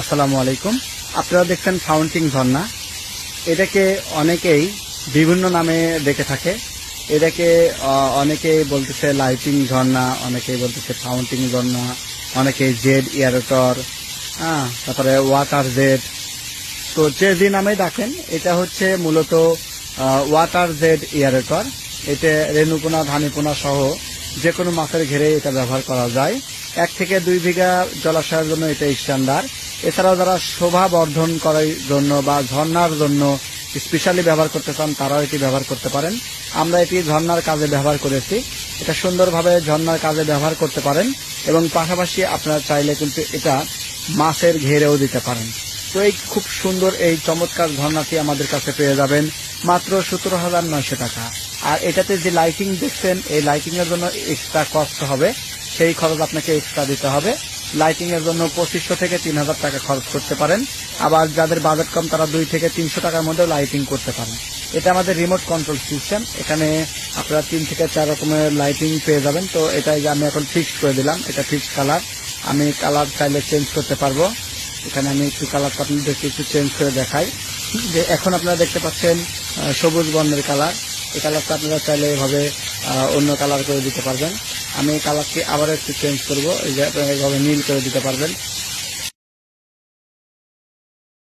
আসসালামু আলাইকুম। আপনারা দেখছেন ফাউন্টিং ঝর্ণা এটাকে অনেকেই বিভিন্ন নামে ডেকে থাকে। এটাকে অনেকেই বলতেছে লাইটিং ঝর্ণা অনেকেই বলতেছে ফাউন্টিং ঝর্ণা অনেকে জেড ইয়ারটর হ্যাঁ তারপরে ওয়াটার জেড তো যে যে নামে ডাকেন, এটা হচ্ছে মূলত ওয়াটার জেড ইয়ারেটর এতে রেণুপোনা ধানিপোনা সহ যে কোনো মাছের ঘেরে এটা ব্যবহার করা যায়। এক থেকে দুই বিঘা জলাশয়ের জন্য এটা স্ট্যান্ডার্ড এছাড়াও যারা শোভা বর্ধন করার জন্য বা ঝর্ণার জন্য স্পেশালি ব্যবহার করতে চান, তারাও এটি ব্যবহার করতে পারেন। আমরা এটি ঝর্নার কাজে ব্যবহার করেছি। এটা সুন্দরভাবে ঝর্নার কাজে ব্যবহার করতে পারেন এবং পাশাপাশি আপনারা চাইলে কিন্তু এটা মাছের ঘেরেও দিতে পারেন। তো এই খুব সুন্দর এই চমৎকার ঝর্ণাটি আমাদের কাছে পেয়ে যাবেন মাত্র সতেরো হাজার নয়শো টাকা। আর এটাতে যে লাইটিং দেখছেন, এই লাইটিং এর জন্য এক্সট্রা কস্ট হবে। সেই খরচ আপনাকে এক্সট্রা দিতে হবে। লাইটিং এর জন্য পঁচিশশো থেকে তিন হাজার টাকা খরচ করতে পারেন। আবার যাদের বাজেট কম, তারা দুই থেকে তিনশো টাকার মধ্যেও লাইটিং করতে পারেন। এটা আমাদের রিমোট কন্ট্রোল সিস্টেম এখানে আপনারা তিন থেকে চার রকমের লাইটিং পেয়ে যাবেন। তো এটাই আমি এখন ফিক্সড করে দিলাম, এটা ফিক্সড কালার আমি কালার চাইলে চেঞ্জ করতে পারব। এখানে আমি একটু কালারটা আপনাদেরকে একটু চেঞ্জ করে দেখাই। যে এখন আপনারা দেখতে পাচ্ছেন সবুজ বর্ণের কালার এই কালারটা আপনারা চাইলে এভাবে অন্য কালার করে দিতে পারবেন। আমি কালারটি আবার একটু চেঞ্জ করব। এইভাবে নীল করে দিতে পারবেন।